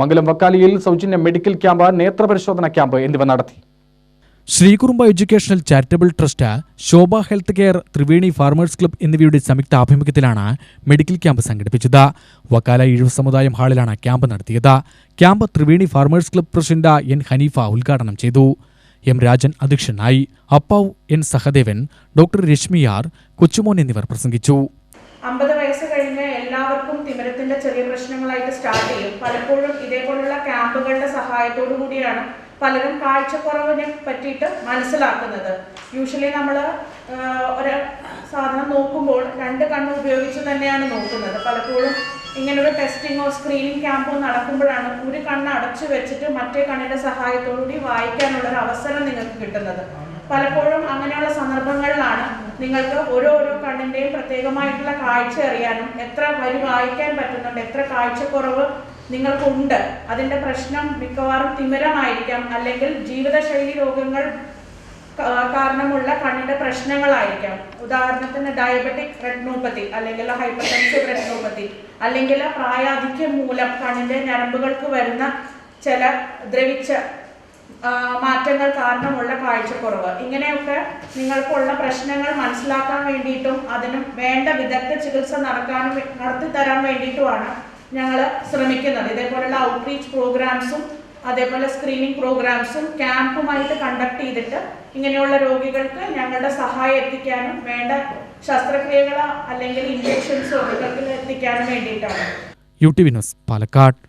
മംഗലം വക്കാലിയിൽ സൗജന്യ medical camp നേത്രപരിശോധന camp എന്നിവ നടത്തി. Sreekurumba educational charitable trust Shobha health care Triveni farmers club എന്നിവയുടെ സംയുക്ത ആഭിമുഖ്യത്തിലാണ് മെഡിക്കൽ ക്യാമ്പ് സംഘടിപ്പിച്ചത്. വക്കാല ഇഴവ് സമുദായം ഹാളിലാണ് ക്യാമ്പ് നടത്തിയത്. Camp Triveni farmers club president N Haneefa ഉദ്ഘാടനം ചെയ്തു. എം രാജൻ അധ്യക്ഷനായി. അപ്പാവ് എൻ സഹദേവൻ ഡോക്ടർ രശ്മിയാർ കൊച്ചുമോൻ എന്നിവർ പ്രസംഗിച്ചു. കഴിഞ്ഞ് എല്ലാവർക്കും തിമിരത്തിന്റെ ചെറിയ പ്രശ്നങ്ങളായിട്ട് സ്റ്റാർട്ട് ചെയ്യും. പലപ്പോഴും ഇതേപോലുള്ള ക്യാമ്പുകളുടെ സഹായത്തോടു കൂടിയാണ് പലരും കാഴ്ചക്കുറവിനെ പറ്റിയിട്ട് മനസ്സിലാക്കുന്നത്. യൂഷ്വലി നമ്മൾ ഒരു സാധനം നോക്കുമ്പോൾ രണ്ട് കണ്ണ് ഉപയോഗിച്ച് തന്നെയാണ് നോക്കുന്നത്. പലപ്പോഴും ഇങ്ങനൊരു ടെസ്റ്റിങ്ങോ സ്ക്രീനിങ് ക്യാമ്പോ നടക്കുമ്പോഴാണ് ഒരു കണ്ണ് അടച്ചു വെച്ചിട്ട് മറ്റേ കണ്ണിന്റെ സഹായത്തോടുകൂടി വായിക്കാനുള്ള ഒരു അവസരം നിങ്ങൾക്ക് കിട്ടുന്നത്. പലപ്പോഴും അങ്ങനെയുള്ള സന്ദർഭങ്ങളിലാണ് നിങ്ങൾക്ക് ഓരോരോ കണ്ണിന്റെയും പ്രത്യേകമായിട്ടുള്ള കാഴ്ച അറിയാനും എത്ര വരി വായിക്കാൻ പറ്റുന്നുണ്ട് എത്ര കാഴ്ചക്കുറവ് നിങ്ങൾക്കുണ്ട് അതിന്റെ പ്രശ്നം മിക്കവാറും തിമിരമായിരിക്കാം അല്ലെങ്കിൽ ജീവിതശൈലി രോഗങ്ങൾ കാരണമുള്ള കണ്ണിന്റെ പ്രശ്നങ്ങളായിരിക്കാം. ഉദാഹരണത്തിന് ഡയബറ്റിക് റെഡ്നോപ്പത്തി അല്ലെങ്കിൽ ഹൈപ്പർടെൻസീവ് റെഡ്നോപ്പത്തി അല്ലെങ്കിൽ പ്രായാധിക്യം മൂലം കണ്ണിന്റെ ഞരമ്പുകൾക്ക് വരുന്ന ചില ദ്രവിച്ച മാറ്റങ്ങൾ കാരണമുള്ള കാഴ്ചക്കുറവ്. ഇങ്ങനെയൊക്കെ നിങ്ങൾക്കുള്ള പ്രശ്നങ്ങൾ മനസ്സിലാക്കാൻ വേണ്ടിയിട്ടും അതിനും വേണ്ട വിദഗ്ധ ചികിത്സ നടക്കാനും നടത്തി തരാൻ വേണ്ടിയിട്ടുമാണ് ഞങ്ങൾ ശ്രമിക്കുന്നത്. ഇതേപോലുള്ള ഔട്ട്റീച്ച് പ്രോഗ്രാംസും അതേപോലെ സ്ക്രീനിങ് പ്രോഗ്രാംസും ക്യാമ്പുമായിട്ട് കണ്ടക്ട് ചെയ്തിട്ട് ഇങ്ങനെയുള്ള രോഗികൾക്ക് ഞങ്ങളുടെ സഹായം എത്തിക്കാനും വേണ്ട ശസ്ത്രക്രിയകളോ അല്ലെങ്കിൽ ഇഞ്ചക്ഷൻസോ രോഗികൾക്ക് എത്തിക്കാനും വേണ്ടിയിട്ടാണ്. U T Vinod Palakkad.